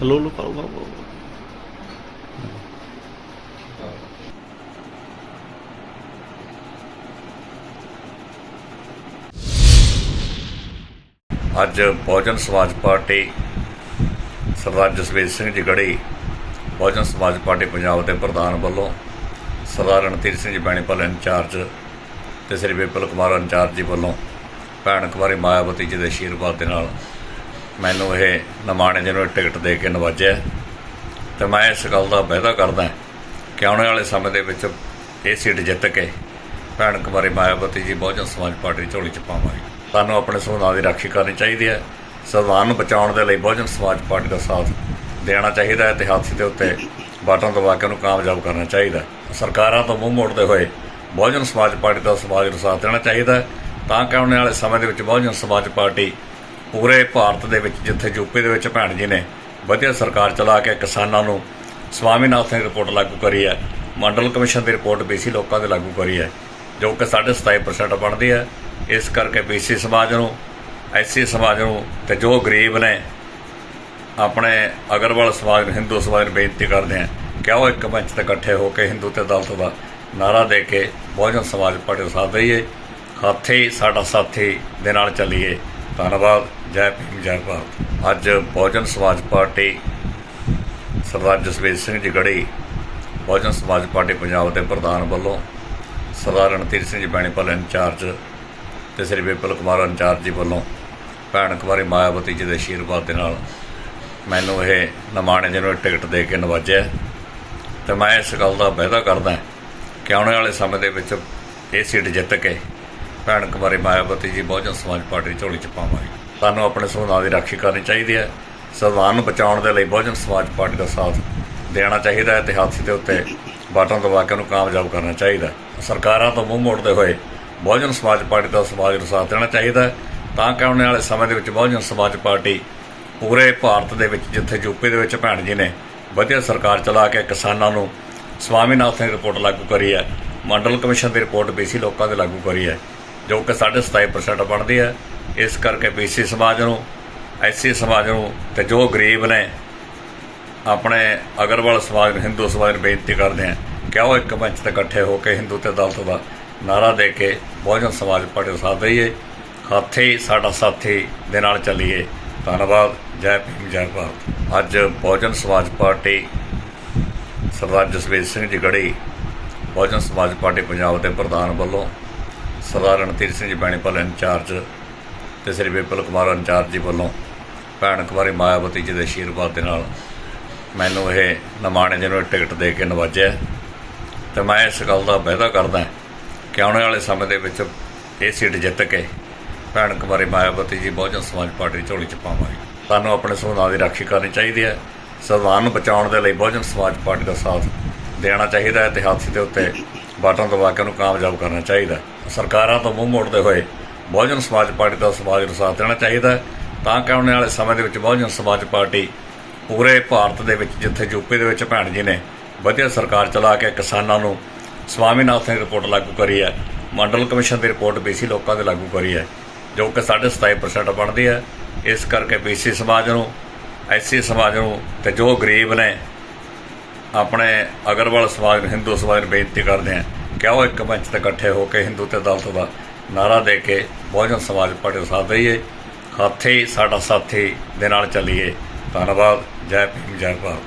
ਲੋ ਲੋ ਕਰੋ ਕਰੋ ਅੱਜ ਬਹੁਜਨ ਸਮਾਜ ਪਾਰਟੀ ਸਰਦਾਰ ਜਸਵੀਰ ਸਿੰਘ ਜੀ ਗੜੀ ਬਹੁਜਨ ਸਮਾਜ ਪਾਰਟੀ ਪੰਜਾਬ ਦੇ ਪ੍ਰਧਾਨ ਵੱਲੋਂ ਸਰਦਾਰ ਰਣਧੀਰ ਸਿੰਘ ਜੀ ਬੈਣੀਪਾਲ ਇੰਚਾਰਜ ਤੇ ਸ੍ਰੀ ਵਿਪਲ ਕੁਮਾਰ ਇੰਚਾਰਜ ਜੀ ਵੱਲੋਂ ਭੈਣ ਕੁਮਾਰੀ ਮਾਇਆਵਤੀ ਜੀ ਦੇ ਆਸ਼ੀਰਵਾਦ ਦੇ ਨਾਲ ਮੈਨੂੰ ਇਹ ਨਮਾਣੇ ਜੀ ਨੂੰ ਇਹ ਟਿਕਟ ਦੇ ਕੇ ਨਵਾਜਿਆ। ਤੇ ਮੈਂ ਇਸ ਗੱਲ ਦਾ ਵਾਅਦਾ ਕਰਦਾ ਕਿ ਆਉਣ ਵਾਲੇ ਸਮੇਂ ਦੇ ਵਿੱਚ ਇਹ ਸੀਟ ਜਿੱਤ ਕੇ ਭੈਣ ਕੁਮਾਰੀ ਮਾਇਆਵਤੀ ਜੀ ਬਹੁਜਨ ਸਮਾਜ ਪਾਰਟੀ ਝੋਲੀ ਚ ਪਾਵਾਂਗੇ। ਸਾਨੂੰ ਆਪਣੇ ਸੰਵਿਧਾਨ ਦੀ ਰਾਖੀ ਕਰਨੀ ਚਾਹੀਦੀ ਹੈ। ਸੰਵਿਧਾਨ ਨੂੰ ਬਚਾਉਣ ਦੇ ਲਈ ਬਹੁਜਨ ਸਮਾਜ ਪਾਰਟੀ ਦਾ ਸਾਥ ਦੇਣਾ ਚਾਹੀਦਾ ਹੈ ਤੇ ਹਾਥੀ ਦੇ ਉੱਤੇ ਬਟਨ ਦਬਾ ਕੇ ਉਹਨੂੰ ਕਾਮਯਾਬ ਕਰਨਾ ਚਾਹੀਦਾ ਸਰਕਾਰਾਂ ਤੋਂ ਮੂੰਹ ਮੋੜਦੇ ਹੋਏ ਬਹੁਜਨ ਸਮਾਜ ਪਾਰਟੀ ਦਾ ਸਮਾਜ ਨੂੰ ਸਾਥ ਦੇਣਾ ਚਾਹੀਦਾ ਤਾਂ ਕਿ ਆਉਣ ਵਾਲੇ ਸਮੇਂ ਦੇ ਵਿੱਚ ਬਹੁਜਨ ਸਮਾਜ ਪਾਰਟੀ ਪੂਰੇ ਭਾਰਤ ਦੇ ਵਿੱਚ, ਜਿੱਥੇ ਯੂਪੀ ਦੇ ਵਿੱਚ ਭੈਣ ਜੀ ਨੇ ਵਧੀਆ ਸਰਕਾਰ ਚਲਾ ਕੇ ਕਿਸਾਨਾਂ ਨੂੰ ਸਵਾਮੀਨਾਥਨ ਦੀ ਰਿਪੋਰਟ ਲਾਗੂ ਕਰੀ ਹੈ, ਮੰਡਲ ਕਮਿਸ਼ਨ ਦੀ ਰਿਪੋਰਟ ਬੀਸੀ ਲੋਕਾਂ ਦੇ ਲਾਗੂ ਕਰੀ ਹੈ, ਜੋ ਕਿ 27.5% ਬਣਦੀ ਹੈ। ਇਸ ਕਰਕੇ ਬੀਸੀ ਸਮਾਜ ਨੂੰ ਐਸੀ ਸਮਾਜ ਨੂੰ ਤੇ ਜੋ ਗਰੀਬ ਨੇ ਆਪਣੇ ਅਗਰਵਾਲ ਸਮਾਜ ਨੂੰ, ਹਿੰਦੂ ਸਮਾਜ ਨੂੰ ਬੇਨਤੀ ਕਰਦੇ ਆ ਕਿ ਉਹ ਇੱਕ ਮੰਚ ਤੇ ਇਕੱਠੇ ਹੋ ਕੇ ਹਿੰਦੂ ਤੇ ਦਲਤ ਦਾ ਨਾਰਾ ਦੇ ਕੇ ਬਹੁਜਨ ਸਮਾਜ ਪਾਰਟੀ ਦਾ ਸਾਥ ਦਈਏ, ਹਾਥੀ ਸਾਡਾ ਸਾਥੀ ਦੇ ਨਾਲ ਚੱਲੀਏ। ਧੰਨਵਾਦ। ਜੈ ਭੀਮ, ਜੈ ਭਾਰਤ। ਅੱਜ ਬਹੁਜਨ ਸਮਾਜ ਪਾਰਟੀ ਸਰਦਾਰ ਜਸਵੀਰ ਸਿੰਘ ਜੀ ਗੜੀ ਬਹੁਜਨ ਸਮਾਜ ਪਾਰਟੀ ਪੰਜਾਬ ਦੇ ਪ੍ਰਧਾਨ ਵੱਲੋਂ ਸਰਦਾਰ ਰਣਧੀਰ ਸਿੰਘ ਜੀ ਬੈਣੀਪਾਲ ਇੰਚਾਰਜ ਤੇ ਸ੍ਰੀ ਵਿਪਲ ਕੁਮਾਰ ਇੰਚਾਰਜ ਜੀ ਵੱਲੋਂ ਭੈਣ ਕੁਮਾਰੀ ਮਾਇਆਵਤੀ ਜੀ ਦੇ ਆਸ਼ੀਰਵਾਦ ਦੇ ਨਾਲ ਮੈਨੂੰ ਇਹ ਨਮਾਣੇ ਜੀ ਨੂੰ ਇਹ ਟਿਕਟ ਦੇ ਕੇ ਨਵਾਜਿਆ ਤੇ ਮੈਂ ਇਸ ਗੱਲ ਦਾ ਵਾਅਦਾ ਕਰਦਾ ਕਿ ਆਉਣ ਵਾਲੇ ਸਮੇਂ ਦੇ ਵਿੱਚ ਇਹ ਸੀਟ ਜਿੱਤ ਕੇ ਭੈਣ ਕੁਮਾਰੀ ਮਾਇਆਵਤੀ ਜੀ ਬਹੁਜਨ ਸਮਾਜ ਪਾਰਟੀ ਝੋਲੀ ਚ ਪਾਵਾਂਗੇ। ਸਾਨੂੰ ਆਪਣੇ ਸੰਵਿਧਾਨ ਦੀ ਰਾਖੀ ਕਰਨੀ ਚਾਹੀਦੀ ਹੈ। ਸੰਵਿਧਾਨ ਨੂੰ ਬਚਾਉਣ ਦੇ ਲਈ ਬਹੁਜਨ ਸਮਾਜ ਪਾਰਟੀ ਦਾ ਸਾਥ ਦੇਣਾ ਚਾਹੀਦਾ ਹੈ ਤੇ ਹਾਥੀ ਦੇ ਉੱਤੇ ਬਟਨ ਦਬਾ ਕੇ ਉਹਨੂੰ ਕਾਮਯਾਬ ਕਰਨਾ ਚਾਹੀਦਾ ਸਰਕਾਰਾਂ ਤੋਂ ਮੂੰਹ ਮੋੜਦੇ ਹੋਏ ਬਹੁਜਨ ਸਮਾਜ ਪਾਰਟੀ ਦਾ ਸਮਾਜ ਨੂੰ ਸਾਥ ਦੇਣਾ ਚਾਹੀਦਾ ਹੈ। ਤਾਂ ਕਿ ਆਉਣ ਵਾਲੇ ਸਮੇਂ ਦੇ ਵਿੱਚ ਬਹੁਜਨ ਸਮਾਜ ਪਾਰਟੀ ਪੂਰੇ ਭਾਰਤ ਦੇ ਵਿੱਚ, ਜਿੱਥੇ ਯੂਪੀ ਦੇ ਵਿੱਚ ਭੈਣ ਜੀ ਨੇ ਵਧੀਆ ਸਰਕਾਰ ਚਲਾ ਕੇ ਕਿਸਾਨਾਂ ਨੂੰ ਸਵਾਮੀਨਾਥਨ ਦੀ ਰਿਪੋਰਟ ਲਾਗੂ ਕਰੀ ਹੈ, ਮੰਡਲ ਕਮਿਸ਼ਨ ਦੀ ਰਿਪੋਰਟ ਬੀਸੀ ਲੋਕਾਂ ਦੇ ਲਾਗੂ ਕਰੀ ਹੈ। ਜੋ ਕਿ 27.5% ਬਣਦੀ ਹੈ। ਇਸ ਕਰਕੇ ਬੀਸੀ ਸਮਾਜ ਨੂੰ ਐਸੀ ਸਮਾਜ ਨੂੰ ਤੇ ਜੋ ਗਰੀਬ ਨੇ ਆਪਣੇ ਅਗਰਵਾਲ ਸਮਾਜ ਨੂੰ, ਹਿੰਦੂ ਸਮਾਜ ਨੂੰ ਬੇਨਤੀ ਕਰਦੇ ਆ ਕਿ ਉਹ ਇੱਕ ਮੰਚ ਤੇ ਇਕੱਠੇ ਹੋ ਕੇ ਹਿੰਦੂ ਤੇ ਦਲਿਤ ਦਾ ਨਾਰਾ ਦੇ ਕੇ ਬਹੁਜਨ ਸਮਾਜ ਪਾਰਟੀ ਦਾ ਸਾਥ ਦਈਏ। ਹਾਥੀ ਸਾਡਾ ਸਾਥੀ ਦੇ ਨਾਲ ਚੱਲੀਏ। ਧੰਨਵਾਦ। ਜੈ ਭੀਮ, ਜੈ ਭਾਰਤ। ਅੱਜ ਬਹੁਜਨ ਸਮਾਜ ਪਾਰਟੀ ਸਰਦਾਰ ਜਸਵੀਰ ਸਿੰਘ ਜੀ ਗੜੀ, ਬਹੁਜਨ ਸਮਾਜ ਪਾਰਟੀ ਪੰਜਾਬ ਦੇ ਪ੍ਰਧਾਨ ਵੱਲੋਂ ਸਰਦਾਰ ਰਣਧੀਰ ਸਿੰਘ ਜੀ ਬੈਣੀਪਾਲ ਇੰਚਾਰਜ ਤੇ ਸ੍ਰੀ ਵਿਪਲ ਕੁਮਾਰ ਇੰਚਾਰਜ ਜੀ ਵੱਲੋਂ ਭੈਣ ਕੁਮਾਰੀ ਮਾਇਆਵਤੀ ਜੀ ਦੇ ਆਸ਼ੀਰਵਾਦ ਦੇ ਨਾਲ ਮੈਨੂੰ ਇਹ ਨਮਾਣੇ ਜੀ ਨੂੰ ਟਿਕਟ ਦੇ ਕੇ ਨਵਾਜਿਆ ਤੇ ਮੈਂ ਇਸ ਗੱਲ ਦਾ ਵਾਅਦਾ ਕਰਦਾ ਕਿ ਆਉਣ ਵਾਲੇ ਸਮੇਂ ਦੇ ਵਿੱਚ ਇਹ ਸੀਟ ਜਿੱਤ ਕੇ ਭੈਣ ਕੁਮਾਰੀ ਮਾਇਆਵਤੀ ਜੀ ਬਹੁਜਨ ਸਮਾਜ ਪਾਰਟੀ ਦੀ ਝੋਲੀ ਚ ਪਾਵਾਂਗੇ। ਸਾਨੂੰ ਆਪਣੇ ਸੰਵਿਧਾਨ ਦੀ ਰਾਖੀ ਕਰਨੀ ਚਾਹੀਦੀ ਹੈ। ਸੰਵਿਧਾਨ ਨੂੰ ਬਚਾਉਣ ਦੇ ਲਈ ਬਹੁਜਨ ਸਮਾਜ ਪਾਰਟੀ ਦਾ ਸਾਥ ਦੇਣਾ ਚਾਹੀਦਾ ਹੈ ਤੇ ਹਾਥੀ ਦੇ ਉੱਤੇ ਬਟਨ ਦਬਾ ਕੇ ਉਹਨੂੰ ਕਾਮਯਾਬ ਕਰਨਾ ਚਾਹੀਦਾ ਸਰਕਾਰਾਂ ਤੋਂ ਮੂੰਹ ਮੋੜਦੇ ਹੋਏ ਬਹੁਜਨ ਸਮਾਜ ਪਾਰਟੀ ਦਾ ਸਮਾਜ ਨੂੰ ਸਾਥ ਦੇਣਾ ਚਾਹੀਦਾ ਤਾਂ ਕਿ ਆਉਣ ਵਾਲੇ ਸਮੇਂ ਦੇ ਵਿੱਚ ਬਹੁਜਨ ਸਮਾਜ ਪਾਰਟੀ ਪੂਰੇ ਭਾਰਤ ਦੇ ਵਿੱਚ, ਜਿੱਥੇ ਯੂਪੀ ਦੇ ਵਿੱਚ ਭੈਣ ਜੀ ਨੇ ਵਧੀਆ ਸਰਕਾਰ ਚਲਾ ਕੇ ਕਿਸਾਨਾਂ ਨੂੰ ਸਵਾਮੀਨਾਥਨ ਦੀ ਰਿਪੋਰਟ ਲਾਗੂ ਕਰੀ ਹੈ, ਮੰਡਲ ਕਮਿਸ਼ਨ ਦੀ ਰਿਪੋਰਟ ਬੀਸੀ ਲੋਕਾਂ ਦੇ ਲਾਗੂ ਕਰੀ ਹੈ, ਜੋ ਕਿ 27.5% ਬਣਦੀ ਹੈ। ਇਸ ਕਰਕੇ ਬੀਸੀ ਸਮਾਜ ਨੂੰ ਐਸਸੀ ਸਮਾਜ ਨੂੰ ਤੇ ਜੋ ਗਰੀਬ ਨੇ ਆਪਣੇ ਅਗਰਵਾਲ ਸਮਾਜ ਨੂੰ ਹਿੰਦੂ ਸਮਾਜ ਨੂੰ ਬੇਨਤੀ ਕਰਦੇ ਹਾਂ ਕਿ ਉਹ ਇੱਕ ਮੰਚ ਤੇ ਇਕੱਠੇ ਹੋ ਕੇ ਹਿੰਦੂ ਤੇ ਦਲਿਤ ਦਾ ਨਾਰਾ ਦੇ ਕੇ ਬਹੁਜਨ ਸਮਾਜ ਪਾਰਟੀ ਦਾ ਸਾਥ ਦਈਏ? ਹਾਥੀ, ਸਾਡਾ ਸਾਥੀ ਦੇ ਨਾਲ ਚੱਲੀਏ। ਧੰਨਵਾਦ। ਜੈ ਭੀਮ, ਜੈ ਭਾਰਤ।